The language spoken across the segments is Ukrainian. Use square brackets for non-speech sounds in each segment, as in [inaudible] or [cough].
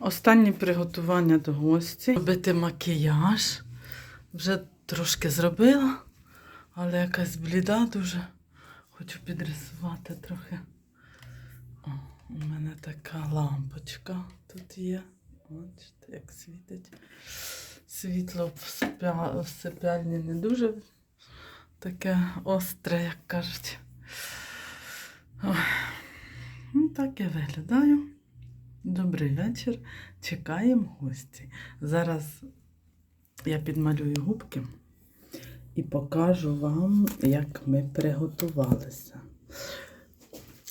Останні приготування до гості. Робити макіяж. Вже трошки зробила, але якась бліда дуже. Хочу підрисувати трохи. О, у мене така лампочка тут є. Бачите, як світить. Світло в, сипяльні не дуже таке остре, як кажуть. Ой. Ну, так я виглядаю. Добрий вечір. Чекаємо гості. Зараз я підмалюю губки і покажу вам, як ми приготувалися.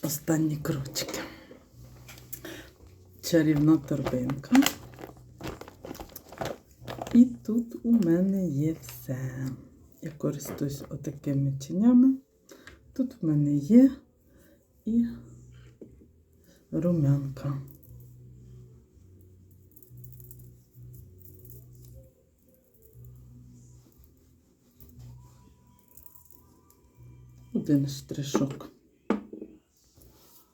Останні крочки. Чарівна торбинка. І тут у мене є все. Я користуюсь отакими чинями. Тут в мене є і румянка. Один штришок.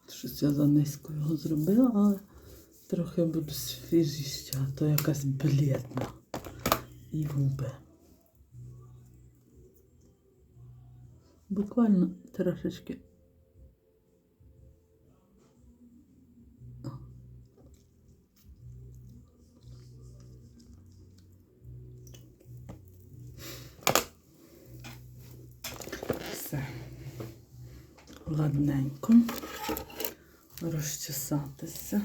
Щось я занизько його зробила, але трохи буду свіжіща, а то якась блідна. І губи. Буквально трошечки. Ладненько. Розчесатися.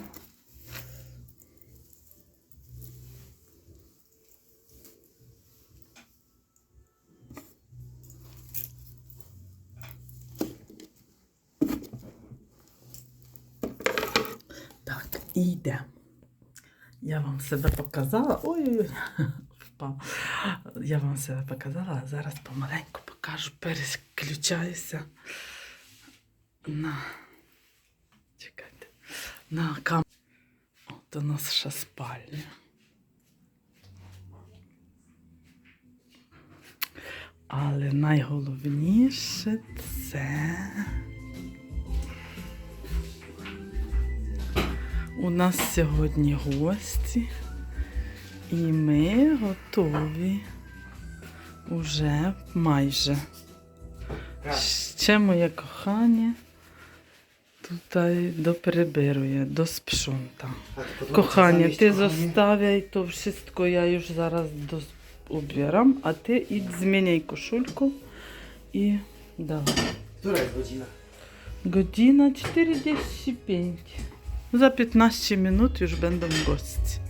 Так, і йде. Я вам себе показала. Ой-ой-ой. [laughs] Я вам себе показала, а зараз помаленьку покажу, переключаюся на. Чекайте. На камеру. От у нас ще спальня. Але найголовніше це. У нас сьогодні гості, і ми готові уже майже. Ще моє кохання Tutaj dopreberuję, dosprzątam. Tak, kochanie, ty zostawiaj to wszystko, ja już zaraz do, ubieram, a ty idź zmieniaj koszulku i dawaj. Która jest godzina? Godzina 45. Za 15 minut już będą gości.